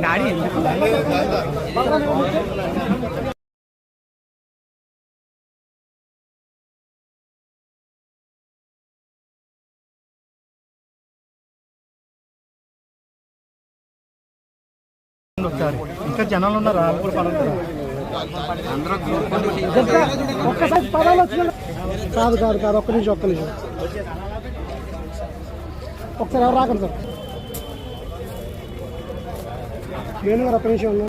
Daddy ఒకసారి ఇంకా జనాలు ఉన్నారు? ఒక్కసారి పదాలు వచ్చిన కాదు కాదు కాదు ఒక్క నిమిషం ఒక్క నిమిషం. ఒకసారి ఎవరు రాకండి సార్. నేను ఒక నిమిషం ఉన్నా